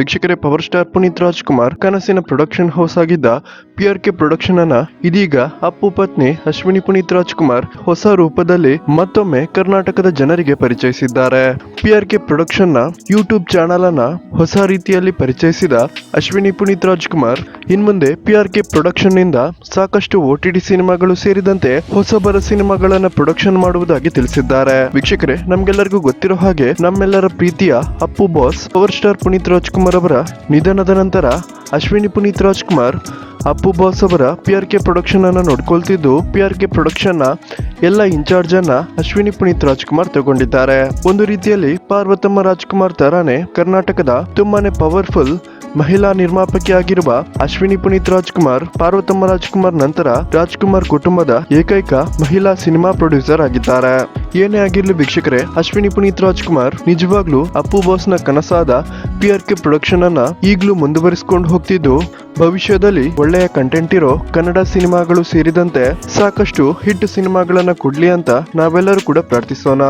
ವೀಕ್ಷಕರೇ, power star Puneeth Rajkumar ಕನಸಿನ production house ಆಗಿದ್ದ ಪಿ ಆರ್ ಕೆ ಪ್ರೊಡಕ್ಷನ್ ಅನ್ನ ಇದೀಗ ಅಪ್ಪು ಪತ್ನಿ ಅಶ್ವಿನಿ ಪುನೀತ್ ರಾಜ್ಕುಮಾರ್ ಹೊಸ ರೂಪದಲ್ಲಿ ಮತ್ತೊಮ್ಮೆ ಕರ್ನಾಟಕದ ಜನರಿಗೆ ಪರಿಚಯಿಸಿದ್ದಾರೆ. ಪಿ ಆರ್ ಕೆ ಪ್ರೊಡಕ್ಷನ್ನ ಯೂಟ್ಯೂಬ್ ಚಾನಲ್ ಅನ್ನ ಹೊಸ ರೀತಿಯಲ್ಲಿ ಪರಿಚಯಿಸಿದ ಅಶ್ವಿನಿ ಪುನೀತ್ ರಾಜ್ಕುಮಾರ್ ಇನ್ಮುಂದೆ ಪಿ ಆರ್ ಕೆ ಪ್ರೊಡಕ್ಷನ್ನಿಂದ ಸಾಕಷ್ಟು ಓ ಟಿ ಟಿ ಸಿನಿಮಾಗಳು ಸೇರಿದಂತೆ ಹೊಸಬರ ಸಿನಿಮಾಗಳನ್ನ ಪ್ರೊಡಕ್ಷನ್ ಮಾಡುವುದಾಗಿ ತಿಳಿಸಿದ್ದಾರೆ. ವೀಕ್ಷಕರೇ, ನಮ್ಗೆಲ್ಲರಿಗೂ ಗೊತ್ತಿರೋ ಹಾಗೆ ನಮ್ಮೆಲ್ಲರ ಪ್ರೀತಿಯ Appu boss power star Puneeth Rajkumar ಅವರ ನಿಧನದ ನಂತರ ಅಶ್ವಿನಿ ಪುನೀತ್ ರಾಜ್ಕುಮಾರ್, ಅಪ್ಪು ಬಾಸ್ ಅವರ ಪಿ ಆರ್ ಕೆ ಪ್ರೊಡಕ್ಷನ್ ಅನ್ನು ನೋಡ್ಕೊಳ್ತಿದ್ದು ಪಿ ಆರ್ ಕೆ ಪ್ರೊಡಕ್ಷನ್ನ ಎಲ್ಲ ಇನ್ಚಾರ್ಜ್ ಅನ್ನ ಅಶ್ವಿನಿ ಪುನೀತ್ ರಾಜ್ಕುಮಾರ್ ತಗೊಂಡಿದ್ದಾರೆ. ಒಂದು ರೀತಿಯಲ್ಲಿ ಪಾರ್ವತಮ್ಮ ರಾಜ್ಕುಮಾರ್ ತರಾನೇ ಕರ್ನಾಟಕದ ತುಂಬಾನೇ ಪವರ್ಫುಲ್ ಮಹಿಳಾ ನಿರ್ಮಾಪಕಿಯಾಗಿರುವ ಅಶ್ವಿನಿ ಪುನೀತ್ ರಾಜ್ಕುಮಾರ್, ಪಾರ್ವತಮ್ಮ ರಾಜ್ಕುಮಾರ್ ನಂತರ ರಾಜ್ಕುಮಾರ್ ಕುಟುಂಬದ ಏಕೈಕ ಮಹಿಳಾ ಸಿನಿಮಾ ಪ್ರೊಡ್ಯೂಸರ್ ಆಗಿದ್ದಾರೆ. ಏನೇ ಆಗಿರ್ಲಿ ವೀಕ್ಷಕರೇ, ಅಶ್ವಿನಿ ಪುನೀತ್ ರಾಜ್ಕುಮಾರ್ ನಿಜವಾಗ್ಲೂ ಅಪ್ಪು ಬಾಸ್ನ ಕನಸಾದ ಪಿ ಆರ್ ಕೆ ಪ್ರೊಡಕ್ಷನ್ ಅನ್ನ ಈಗಲೂ ಮುಂದುವರಿಸಿಕೊಂಡು ಹೋಗ್ತಿದ್ದು, ಭವಿಷ್ಯದಲ್ಲಿ ಒಳ್ಳೆಯ ಕಂಟೆಂಟ್ ಇರೋ ಕನ್ನಡ ಸಿನಿಮಾಗಳು ಸೇರಿದಂತೆ ಸಾಕಷ್ಟು ಹಿಟ್ ಸಿನಿಮಾಗಳನ್ನ ಕೊಡ್ಲಿ ಅಂತ ನಾವೆಲ್ಲರೂ ಕೂಡ ಪ್ರಾರ್ಥಿಸೋಣ.